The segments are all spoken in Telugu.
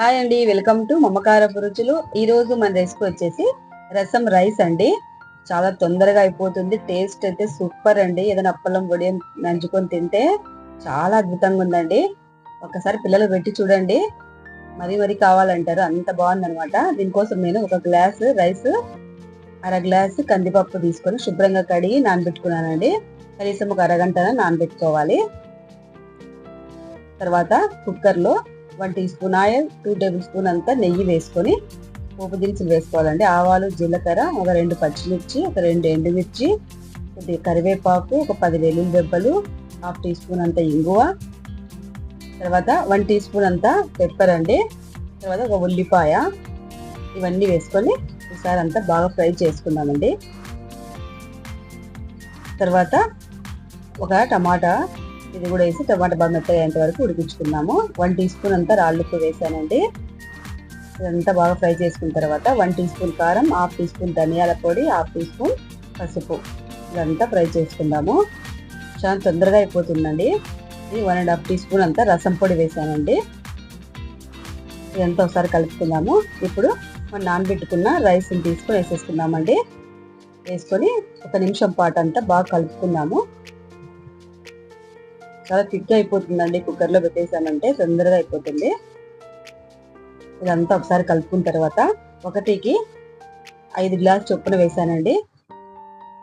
హాయ్ అండి వెల్కమ్ టు మమకారపు రుచులు ఈరోజు మన రెసిపీ వచ్చేసి రసం రైస్ అండి. చాలా తొందరగా అయిపోతుంది. టేస్ట్ అయితే సూపర్ అండి. ఏదైనా అప్పలం పొడి నంచుకొని తింటే చాలా అద్భుతంగా ఉందండి. ఒకసారి పిల్లలు పెట్టి చూడండి. మరీ మరీ కావాలంటారు. అంత బాగుందనమాట దీనికోసం నేను ఒక గ్లాస్ రైస్ అర గ్లాస్ కందిపప్పు తీసుకొని శుభ్రంగా కడిగి నానబెట్టుకున్నానండి. కనీసం ఒక అరగంట నానబెట్టుకోవాలి. తర్వాత కుక్కర్లో one teaspoon oil two tablespoon అంతా నెయ్యి వేసుకొని పోపు దినుసులు వేసుకోవాలండి. ఆవాలు జీలకర్ర ఒక రెండు పచ్చిమిర్చి ఒక రెండు ఎండుమిర్చి కొద్దిగా కరివేపాకు ఒక పది వెల్లుల్లి దెబ్బలు హాఫ్ టీ స్పూన్ అంత ఇంగువ తర్వాత వన్ టీ స్పూన్ అంతా పెప్పర్ అండి తర్వాత ఒక ఉల్లిపాయ ఇవన్నీ వేసుకొని ఒకసారి అంతా బాగా ఫ్రై చేసుకుందామండి. తర్వాత ఒక టమాటా ఇది కూడా వేసి టమాటా బాగా మెత్తగా వరకు ఉడికించుకున్నాము వన్ టీ స్పూన్ అంతా రాళ్ళుప్పు వేసానండి. ఇదంతా బాగా ఫ్రై చేసుకున్న తర్వాత వన్ టీ స్పూన్ కారం హాఫ్ టీ స్పూన్ ధనియాల పొడి హాఫ్ టీ స్పూన్ పసుపు. ఇదంతా ఫ్రై చేసుకుందాము. చాలా తొందరగా అయిపోతుందండి. ఇది one and half teaspoon అంతా రసం పొడి వేసానండి. ఇదంతా ఒకసారి కలుపుకుందాము. ఇప్పుడు మనం నానబెట్టుకున్న రైస్ని తీసుకొని వేసేసుకుందామండి. వేసుకొని ఒక నిమిషం పాటు అంతా బాగా కలుపుకుందాము. చాలా థిక్ అయిపోతుందండి కుక్కర్లో పెట్టేసామంటే తొందరగా అయిపోతుంది. ఇదంతా ఒకసారి కలుపుకున్న తర్వాత ఒకటికి ఐదు గ్లాస్ చొప్పున వేసానండి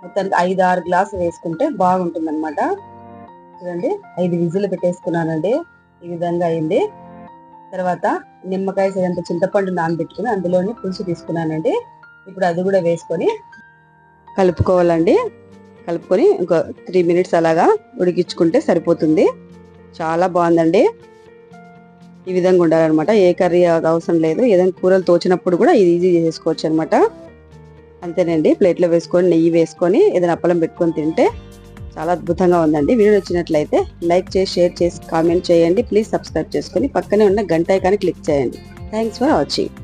మొత్తానికి ఐదు ఆరు గ్లాసు వేసుకుంటే బాగుంటుంది అనమాట చూడండి ఐదు విజులు పెట్టేసుకున్నానండి. ఈ విధంగా అయింది. తర్వాత నిమ్మకాయ సరినంత చింతపండు నానబెట్టుకుని అందులోని పులుసు తీసుకున్నానండి. ఇప్పుడు అది కూడా వేసుకొని కలుపుకోవాలండి. కలుపుకొని ఇంకో త్రీ మినిట్స్ అలాగా ఉడికించుకుంటే సరిపోతుంది. చాలా బాగుందండి. ఈ విధంగా ఉండాలన్నమాట. ఏ కర్రీ అవసరం లేదు. ఏదైనా కూరలు తోచినప్పుడు కూడా ఇది ఈజీ చేసుకోవచ్చు అనమాట అంతేనండి. ప్లేట్లో వేసుకొని నెయ్యి వేసుకొని ఏదైనా అప్పలం పెట్టుకొని తింటే చాలా అద్భుతంగా ఉందండి. వీడియో వచ్చినట్లయితే లైక్ చేసి షేర్ చేసి కామెంట్ చేయండి. ప్లీజ్ సబ్స్క్రైబ్ చేసుకొని పక్కనే ఉన్న గంట ఐకాన్ని క్లిక్ చేయండి. Thanks for watching.